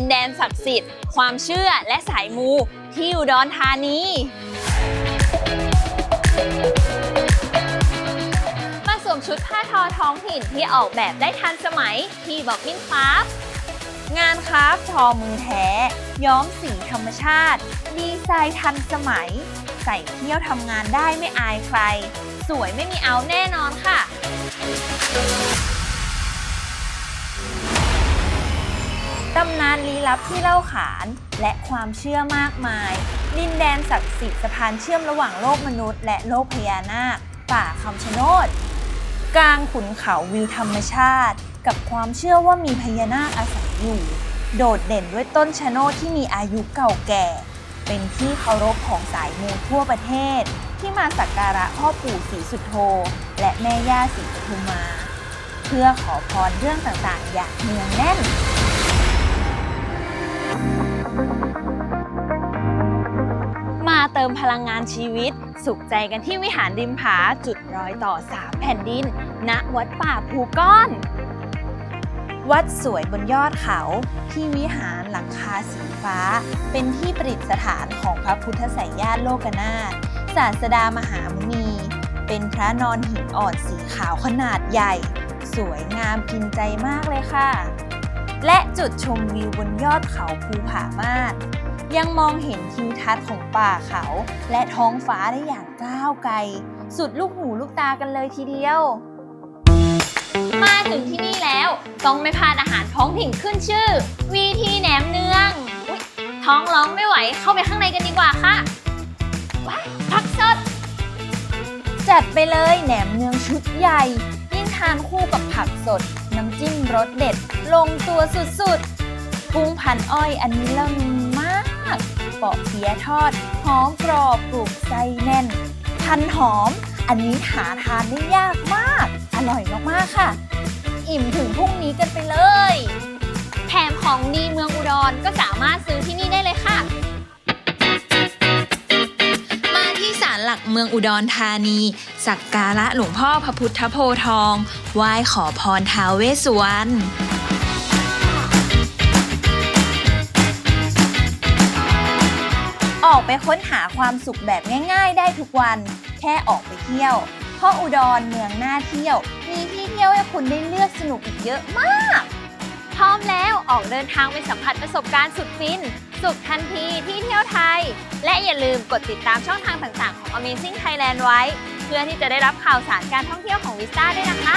ดินแดนศักดิ์สิทธิ์ ความเชื่อและสายมูที่อุดรธานีมาสวมชุดผ้าทอท้องถิ่นที่ออกแบบได้ทันสมัยที่บอกมินคราฟงานคราฟทอมือแท้ ย้อมสีธรรมชาติ ดีไซน์ทันสมัย ใส่เที่ยวทำงานได้ไม่อายใคร สวยไม่มีเอาแน่นอนค่ะ ตำนานลี้ลับที่เล่าขาน และความเชื่อมากมาย ดินแดนศักดิ์สิทธิ์สะพานเชื่อมระหว่างโลกมนุษย์ และโลกพญานาค ป่าคำชะโนด กลางขุนเขาวิวธรรมชาติ กับความเชื่อว่ามีพญานาคอาศัยอยู่ โดดเด่นด้วยต้นชะโนดที่มีอายุเก่าแก่ เป็นที่เคารพของสายมูทั่วประเทศ ที่มาสักการะพ่อปู่ศรีสุโธและแม่ย่าศรีปทุมมา เพื่อขอพรเรื่องต่างๆ อย่างเนืองแน่น มพลังงานชีวิต สุขใจกันที่วิหารริมผาจุดรอยต่อ 3 แผ่นดิน ณ วัดป่าภูก้อน วัดสวยบนยอดเขาที่วิหารหลังคาสีฟ้า เป็นที่ประดิษฐานของพระพุทธไสยญาติโลกนาถศาสดามหามุนี เป็นพระนอนหินอ่อนสีขาวขนาดใหญ่ สวยงามกินใจมากเลยค่ะ และจุดชมวิวบนยอดเขาภูผาม่าน ยังมองเห็นทิวทัศน์ของป่าเขา และท้องฟ้าได้อย่างก้าวไกล สุดลูกหูลูกตากันเลยทีเดียว มาถึงที่นี่แล้ว ต้องไม่พลาดอาหารท้องถิ่นขึ้นชื่อ วีทีแหนมเนืองอท้องร้องไม่ไหวเข้าไปข้างในกันดีกว่าค่ะว้าพักสดจัดไปเลยแหนมเนืองชุดใหญ่ ยิ่งทานคู่กับผักสด น้ำจิ้มรสเด็ด ลงตัวสุดๆกุ้งพันอ้อยอันนี้ละมุนม เปาะเปี๊ยะทอด หอมกรอบปลูกไส้แน่น พันหอม อันนี้หาทานได้ยากมาก อร่อยมากๆค่ะ อิ่มถึงพรุ่งนี้กันไปเลย แถมของดีเมืองอุดรก็สามารถซื้อที่นี่ได้เลยค่ะ มาที่ศาลหลักเมืองอุดรธานี สักการะหลวงพ่อพระพุทธโพธิ์ทอง ไหว้ขอพรท้าวเวสสุวรรณ ออกไปค้นหาความสุขแบบง่าย ๆ ได้ทุกวัน แค่ออกไปเที่ยว เพราะอุดรเมืองน่าเที่ยว มีที่เที่ยวให้คุณได้เลือกสนุกอีกเยอะมาก พร้อมแล้วออกเดินทางไปสัมผัสประสบการณ์สุดฟิน สุขทันทีที่เที่ยวไทย และอย่าลืมกดติดตามช่องทางต่างๆของ Amazing Thailand ไว้ เพื่อที่จะได้รับข่าวสารการท่องเที่ยวของวิสต้าด้วยนะคะ